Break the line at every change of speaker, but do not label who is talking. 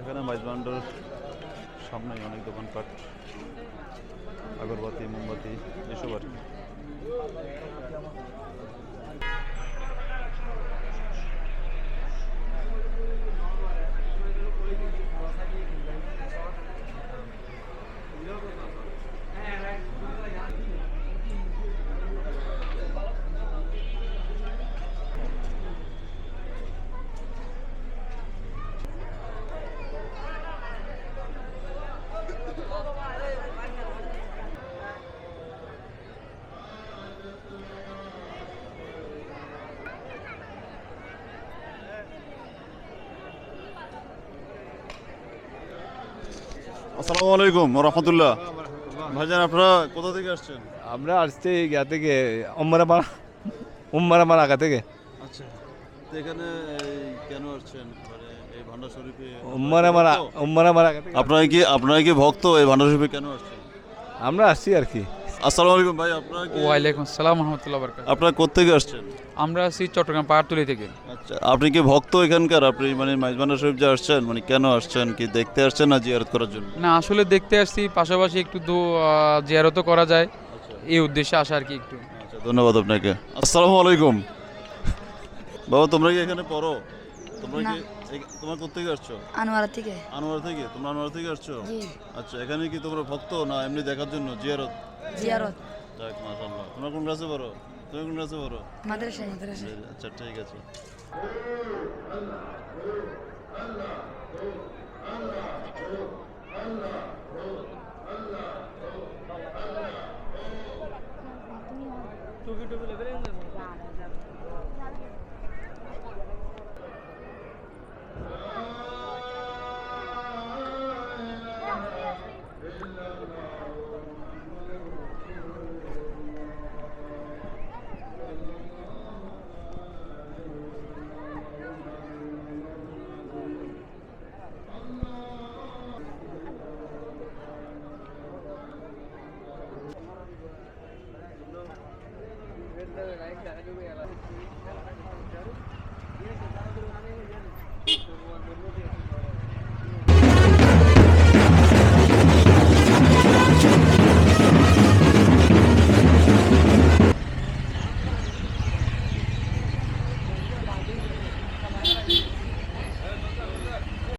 এখানে মাইজবান্ডার সামনে অনেক দোকানপাট আগরবাতি মোমবাতি এসব আর কি। আসসালামু আলাইকুম রহমতুল্লাহ। ভাইজান আপনারা কোথা থেকে আসছেন?
আমরা আসছি ইয়া থেকে উম্মারামারা উম্মারামার আগা থেকে।
আচ্ছা এখানে কেন আসছেন? মানে এই ভান্ডার শরীফে
উম্মারামারা উম্মারামার আগা থেকে।
আপনারা কি আপনারা কি ভক্ত? এই ভান্ডার শরীফে কেন আসছেন?
আমরা আসছি আর কি।
আসসালামু আলাইকুম ভাই আপনারা কি
ওয়ালাইকুম আসসালাম রহমতুল্লাহ বরকাত
আপনারা কোথেকে আসছেন?
আমরা আছি চট্টগ্রাম পাহাড়তলি থেকে।
আপনি কি ভক্ত এখানকার? আপনি মানে মাইজবান্ডার শরীফ যে আসছেন মানে কেন আসছেন? কি দেখতে আসছেন না জিয়ারত করার জন্য?
না আসলে দেখতে আসছি পাশাপাশি একটু দু জিয়ারতও করা যায়। এই উদ্দেশ্যে আসা আর কি একটু।
আচ্ছা ধন্যবাদ আপনাকে। আসসালামু আলাইকুম। বাবা তোমরা কি এখানে পড়ো? তোমরা কি তোমরা কোথেকে আসছো?
আনোয়ারা থেকে।
আনোয়ার থেকে? তোমরা আনোয়ার থেকে আসছো?
জি।
আচ্ছা এখানে কি তোমরা ভক্ত না এমনি দেখার জন্য? জিয়ারত?
জিয়ারত।
যাক মাশাআল্লাহ। তোমরা কোন ক্লাসে পড়ো? আচ্ছা ঠিক
আছে। টুকি
টুকি লেভেলে చూపించాలి